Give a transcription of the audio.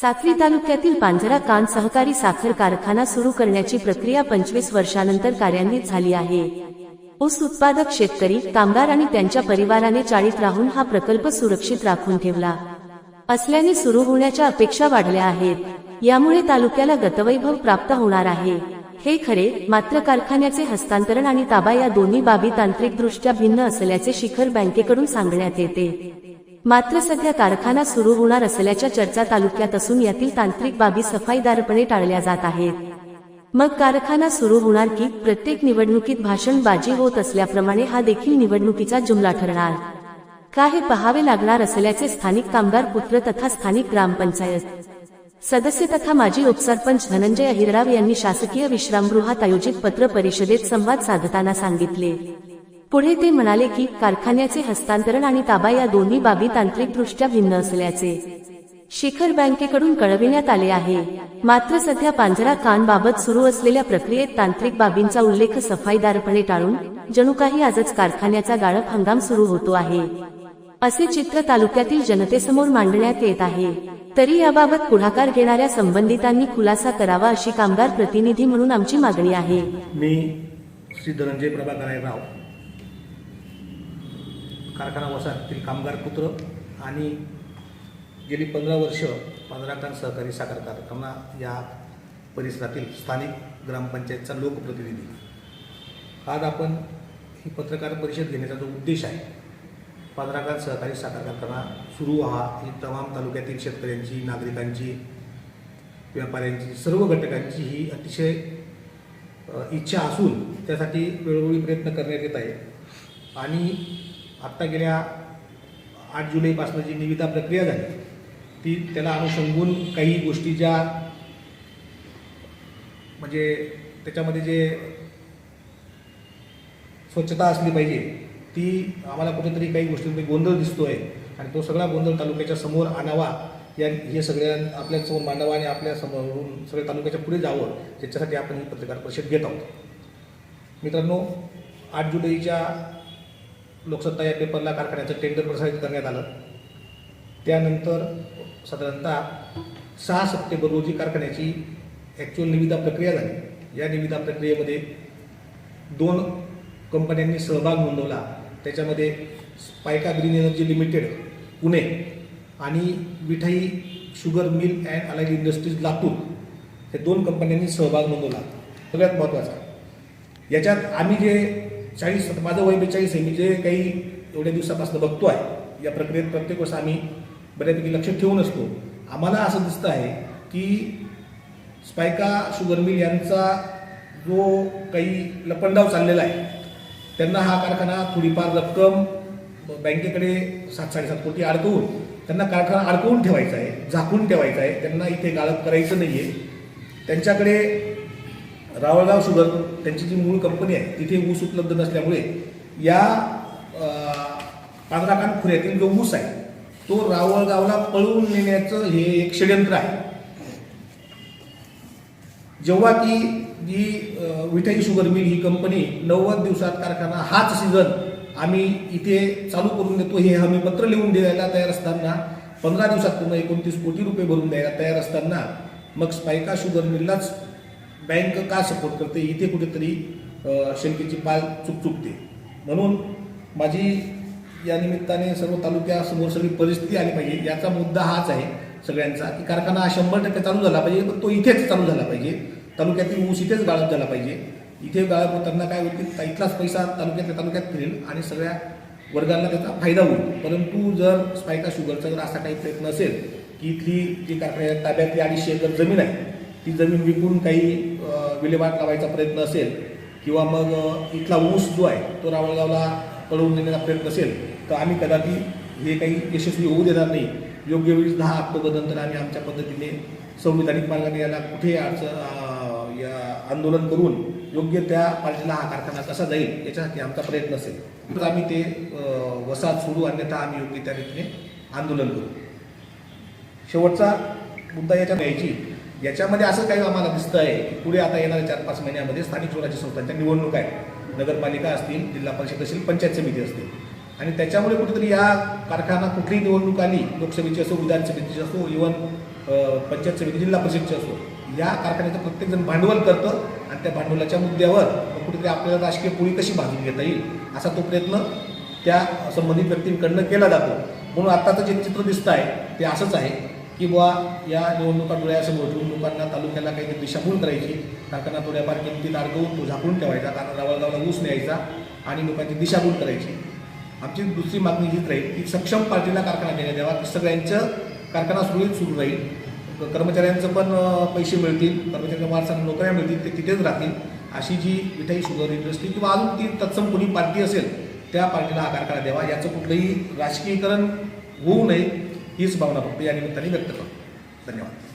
साक्री तालुक्यातील पांजरा कान सहकारी साखर कारखाना सुरू करण्याची प्रक्रिया पंचवीस वर्षानंतर कार्यान्वित झाली आहे. ऊस उत्पादक शेतकरी कामगार आणि त्यांच्या परिवाराने चाळीत राहून हा प्रकल्प सुरक्षित राखून ठेवला. असल्याने सुरू होण्याच्या अपेक्षा वाढल्या आहेत. यामुळे तालुक्याला गतवैभव प्राप्त होणार आहे. हे खरे मात्र कारखान्याचे हस्तांतरण आणि ताबा या दोन्ही बाबी तांत्रिकदृष्ट्या भिन्न असल्याचे शिखर बँकेकडून सांगण्यात येते. मात्र सध्या कारखाना सुरू होणार असल्याच्या चर्चा तालुक्यात असून यातील तांत्रिक बाबी सफाईदारपणे टाळल्या जात आहेत. मग कारखाना सुरू होणार की प्रत्येक निवडणुकीत भाषणबाजी होत असल्याप्रमाणे हा देखील निवडणुकीचा जुमला ठरणार. का हे पहावे लागणार असल्याचे स्थानिक कामगार पुत्र तथा स्थानिक ग्रामपंचायत सदस्य तथा माजी उपसरपंच धनंजय अहिरराव यांनी शासकीय विश्रामगृहात आयोजित पत्र परिषदेत संवाद साधताना सांगितले. पुढे ते म्हणाले की कारखान्याचे हस्तांतरण आणि ताबा या दोन्ही बाबी तांत्रिकदृष्ट्या भिन्न असल्याचे शिखर बँकेकडून कळविण्यात आले आहे. मात्र सध्या पांजरा कान बाबत सुरू असलेल्या प्रक्रियेत तांत्रिक बाबींचा उल्लेख सफाईदारपणे टाळून जणू काही आजच कारखान्याचा गाळप हंगाम सुरू होतो आहे. असे चित्र तालुक्यातील जनतेसमोर मांडण्यात येत आहे. तरी याबाबत पुढाकार घेणाऱ्या संबंधितांनी खुलासा करावा अशी कामगार प्रतिनिधी म्हणून आमची मागणी आहे. मी श्री धनंजय प्रभाकर राव कारखाना वसाहतील कामगार पुत्र आणि गेली पंधरा वर्ष पंधराकांड सहकारी साखर कारखाना या परिसरातील स्थानिक ग्रामपंचायतचा लोकप्रतिनिधी. आज आपण ही पत्रकार परिषद घेण्याचा जो उद्देश आहे पंधराकांड सहकारी साखर कारखाना सुरू व्हा ही तमाम तालुक्यातील शेतकऱ्यांची नागरिकांची व्यापाऱ्यांची सर्व घटकांची ही अतिशय इच्छा असून त्यासाठी वेळोवेळी प्रयत्न करण्यात येत आहे. आणि आत्ता गेल्या आठ जुलैपासून जी निविदा प्रक्रिया झाली ती त्याला अनुषंगून काही गोष्टी ज्या म्हणजे त्याच्यामध्ये जे स्वच्छता असली पाहिजे ती आम्हाला कुठेतरी काही गोष्टींमध्ये गोंधळ दिसतोय आणि तो सगळा गोंधळ तालुक्याच्या समोर आणावा या हे सगळ्या आपल्यासमोर मांडावा आणि आपल्या समोरून सगळ्या तालुक्याच्या पुढे जावं त्याच्यासाठी आपण ही पत्रकार परिषद घेत आहोत. मित्रांनो आठ जुलैच्या लोकसत्ता या पेपरला कारखान्याचं टेंडर प्रसारित करण्यात आलं. त्यानंतर साधारणतः सहा सप्टेंबर रोजी कारखान्याची ॲक्च्युअल निविदा प्रक्रिया झाली. या निविदा प्रक्रियेमध्ये दोन कंपन्यांनी सहभाग नोंदवला. त्याच्यामध्ये स्पायका ग्रीन एनर्जी लिमिटेड पुणे आणि Vithai sugar mill and allied industries Latur हे दोन कंपन्यांनी सहभाग नोंदवला. सगळ्यात महत्त्वाचा. याच्यात आम्ही जे चाळीस माझं वय बेचाळीस आहे. मी जे काही एवढ्या दिवसापासून बघतो आहे या प्रक्रियेत प्रत्येक वर्ष आम्ही बऱ्यापैकी लक्ष ठेवून असतो. आम्हाला असं दिसतं आहे की स्पायका शुगर मिल यांचा जो काही लपंडाव चाललेला आहे त्यांना हा कारखाना थोडीफार रक्कम बँकेकडे सात साडेसात कोटी अडकवून त्यांना कारखाना अडकवून ठेवायचा आहे झाकून ठेवायचा आहे. त्यांना इथे गाळप करायचं नाही आहे त्यांच्याकडे रावळगाव शुगर त्यांची जी मूळ कंपनी आहे तिथे ऊस उपलब्ध नसल्यामुळे या पांढराकांड खोऱ्यातील जो ऊस आहे तो रावळगावला पळवून नेण्याचं हे एक षडयंत्र आहे. जेव्हा की जी विठाई शुगर मिल ही कंपनी नव्वद दिवसात कारखाना हाच सीझन आम्ही इथे चालू करून देतो हे हमी पत्र लिहून द्यायला तयार असताना पंधरा दिवसात पूर्ण एकोणतीस कोटी रुपये भरून द्यायला तयार असताना मग स्पायका शुगर मिललाच बँक का सपोर्ट करते? इथे कुठेतरी शंकेची पाल चुक चुकते. म्हणून माझी या निमित्ताने सर्व तालुक्यासमोर सगळी परिस्थिती आली पाहिजे. याचा मुद्दा हाच आहे सगळ्यांचा की कारखाना हा शंभर टक्के चालू झाला पाहिजे पण तो इथेच चालू झाला पाहिजे. तालुक्यातील ऊस इथेच गाळप झाला पाहिजे. इथे गाळप होताना काय होईल की इथलाच पैसा तालुक्यातल्या तालुक्यात फिरेल आणि सगळ्या वर्गांना त्याचा फायदा होईल. परंतु जर स्पायका शुगरचा जर असा काही प्रयत्न असेल की इथली जी कारखान्या ताब्यातली अडीचशे एकर जमीन आहे ती जमीन विकून काही विल्हेवाट लावायचा प्रयत्न असेल किंवा मग इथला ऊस जो आहे तो रावळगावला पळवून देण्याचा प्रयत्न असेल तर आम्ही कदापि हे काही यशस्वी होऊ देणार नाही. योग्य वेळी दहा ऑक्टोबरनंतर आम्ही आमच्या पद्धतीने संविधानिक मार्गाने याला कुठे अडचण या आंदोलन करून योग्य त्या पार्टीला हा कारखाना कसा जाईल याच्यासाठी आमचा प्रयत्न असेल. तर आम्ही ते वसाहत सोडू अन्यथा आम्ही योग्य त्या रीतीने आंदोलन करू. शेवटचा मुद्दा याच्यात यायची. याच्यामध्ये असं काही आम्हाला दिसतं आहे की पुढे आता येणाऱ्या चार पाच महिन्यामध्ये स्थानिक स्वराज्य संस्थांच्या निवडणूक आहेत. नगरपालिका असतील जिल्हा परिषद असतील पंचायत समिती असतील. आणि त्याच्यामुळे कुठेतरी या कारखाना कुठलीही निवडणूक आली लोकसभेची असो विधानसभेची असो इव्हन पंचायत समिती जिल्हा परिषदची असो या कारखान्याचं प्रत्येकजण भांडवल करतं आणि त्या भांडवलाच्या मुद्द्यावर कुठेतरी आपल्याला राजकीय पोळी कशी भाजून घेता येईल असा तो प्रयत्न त्या संबंधित व्यक्तींकडनं केला जातो. म्हणून आत्ताचं जे चित्र दिसतं आहे ते असंच आहे. की बुवा या निवडणुका डोळ्यासमोर ठेवून लोकांना तालुक्याला काहीतरी दिशाभूल करायची. कारखाना थोड्याफार किमतीत अडकवून तो झाकून ठेवायचा कारण रावळगावला ऊस न्यायचा आणि लोकांची दिशाभूल करायची. आमची दुसरी मागणी हीच राहील की सक्षम पार्टीला कारखाना देण्यात यावा सगळ्यांचं कारखाना सुरळीत सुरू राहील. कर्मचाऱ्यांचं पण पैसे मिळतील कर्मचाऱ्यांच्या माणसांना नोकऱ्या मिळतील ते तिथेच राहतील. अशी जी मिठाई शुगर इंडस्ट्री किंवा अजून ती तत्सम कोणी पार्टी असेल त्या पार्टीला हा कारखाना द्यावा. याचं कुठलंही राजकीयकरण होऊ नये. हीच भावना फक्त या निमित्ताने व्यक्त करतो. धन्यवाद.